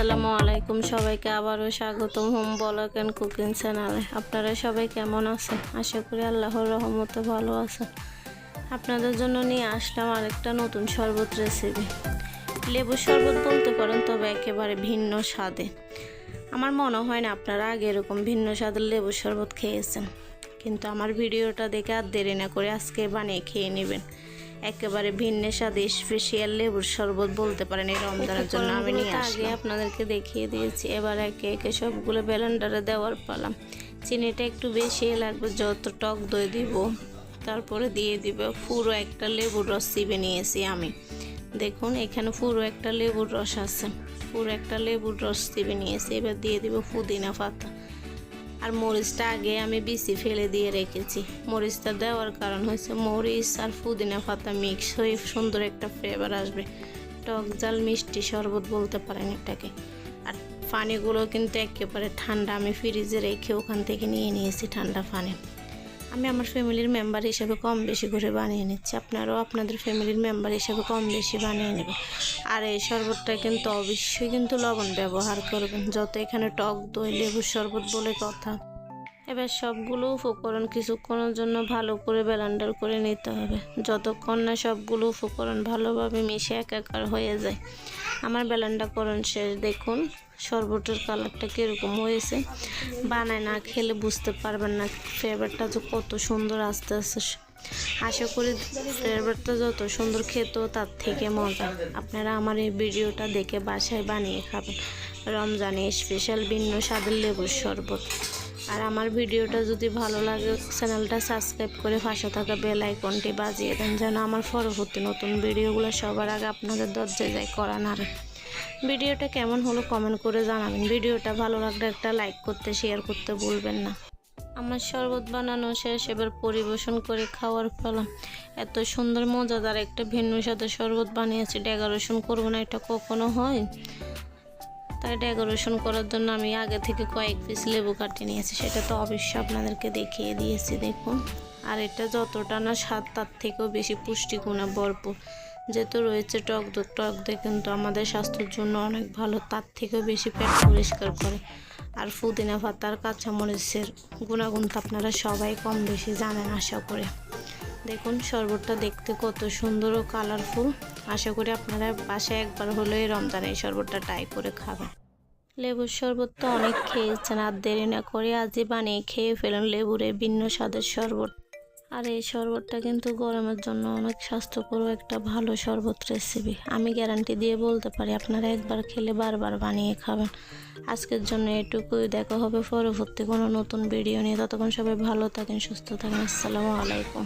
আসসালামু আলাইকুম। সবাইকে আবারও স্বাগতম হোম ব্লগ অ্যান্ড কুকিং চ্যানেলে। আপনারা সবাই কেমন আছেন? আশা করি আল্লাহর রহমতে ভালো আছেন। আপনাদের জন্য নিয়ে আসলাম আরেকটা নতুন শরবত রেসিপি লেবুর শরবত বলতে পারেন, তবে একেবারে ভিন্ন স্বাদে। আমার মনে হয় না আপনারা আগে এরকম ভিন্ন স্বাদের লেবুর শরবত খেয়েছেন। কিন্তু আমার ভিডিওটা দেখে আর দেরি না করে আজকে বানিয়ে খেয়ে নেবেন। একেবারে ভিন্ন স্বাদে স্পেশিয়াল লেবুর শরবত বলতে পারেন এই রমজানের জন্য আমি নিয়ে আগে আপনাদেরকে দেখিয়ে দিয়েছি। এবার একে একে সবগুলো ব্যালেন্ডারে দেওয়ার পালাম চিনিটা একটু বেশি লাগবে যত টক দই দিব তারপরে দিয়ে দিবে পুরো একটা লেবুর রস চিবে নিয়েছি আমি। দেখুন এখানে পুরো একটা লেবুর রস আছে। পুরো একটা লেবুর রস চিবে নিয়েছি। এবার দিয়ে দিব পুদিনা পাতা। আর মরিচটা আগে আমি বিচি ফেলে দিয়ে রেখেছি। মরিচটা দেওয়ার কারণ হচ্ছে মরিচ আর পুদিনা পাতা মিক্স হয়ে সুন্দর একটা ফ্লেভার আসবে। টক জাল মিষ্টি শরবত বলতে পারেন এটাকে। আর পানিগুলো কিন্তু একেবারে ঠান্ডা আমি ফ্রিজে রেখে ওখান থেকে নিয়ে নিয়েছি ঠান্ডা পানি। আমি আমার ফ্যামিলির মেম্বার হিসেবে কম বেশি করে বানিয়ে নিচ্ছি। আপনারাও আপনাদের ফ্যামিলির মেম্বার হিসেবে কম বেশি বানিয়ে নেবেন। আর এই শরবতটা কিন্তু অবশ্যই কিন্তু লবণ ব্যবহার করবেন। যত এখানে টক, দই, লেবুর শরবত বলে কথা। এবার সবগুলো উপকরণ কিছুক্ষণের জন্য ভালো করে ব্লেন্ডার করে নিতে হবে। যতক্ষণ না সবগুলো উপকরণ ভালোভাবে মিশে একাকার হয়ে যায় আমার ব্লেন্ডারকরণ শেষ, দেখুন শরবতের কালারটা কীরকম হয়েছে। বানায় না খেলে বুঝতে পারবেন না ফ্লেভারটা যে কত সুন্দর আস্তে আস্তে আশা করি ফ্লেভারটা যত সুন্দর খেত তার থেকে মজা। আপনারা আমার এই ভিডিওটা দেখে বাসায় বানিয়ে খাবেন। রমজানে স্পেশাল ভিন্ন স্বাদের লেবুর শরবত। আর আমার ভিডিওটা যদি ভালো লাগে, চ্যানেলটা সাবস্ক্রাইব করে পাশে থাকা বেল আইকনটি বাজিয়ে দেন যেন আমার পরবর্তী নতুন ভিডিওগুলো সবার আগে আপনাদের দরজায় যায় করা নারে। ভিডিওটা কেমন হলো কমেন্ট করে জানাবেন। ভিডিওটা ভালো লাগলে একটা লাইক করতে, শেয়ার করতে ভুলবেন না। আমার শরবত বানানো শেষ, এবার পরিবেশন করে খাওয়ার ফেলাম এত সুন্দর, মজাদার একটা ভিন্ন সাথে শরবত বানিয়েছি। ডেকোরেশন করব না, এটা কখনো হয়? তাই ডেকোরেশন করার জন্য আমি আগে থেকে কয়েক পিস লেবু কাটিয়ে নিয়েছি, সেটা তো অবশ্যই আপনাদেরকে দেখিয়ে দিয়েছি, দেখুন। আর এটা যতটা না স্বাদ, তার থেকেও বেশি পুষ্টিগুণে ভরপুর। যেহেতু রয়েছে টক দই টক দই কিন্তু আমাদের স্বাস্থ্যের জন্য অনেক ভালো, তার থেকেও বেশি পেট পরিষ্কার করে। আর পুদিনা পাতার কাঁচামরিচের গুণাগুণ তো আপনারা সবাই কম বেশি জানেন, আশা করে। দেখুন, শরবতটা দেখতে কত সুন্দর ও কালারফুল আশা করি আপনারা বাসায় একবার এই রমজানে এই শরবতটা ট্রাই করে খাবেন। লেবুর শরবত তো অনেক খেয়েছেন, আর দেরি না করে আজই বানিয়ে খেয়ে ফেলেন লেবুর এই ভিন্ন স্বাদের শরবত। আর এই শরবতটা কিন্তু গরমের জন্য অনেক স্বাস্থ্যকর একটা ভালো শরবত রেসিপি আমি গ্যারান্টি দিয়ে বলতে পারি, আপনারা একবার খেলে বারবার বানিয়ে খাবেন। আজকের জন্য এটুকুই, দেখা হবে পরবর্তী কোনো নতুন ভিডিও নিয়ে। ততক্ষণ সবাই ভালো থাকেন, সুস্থ থাকেন। আসসালামু আলাইকুম।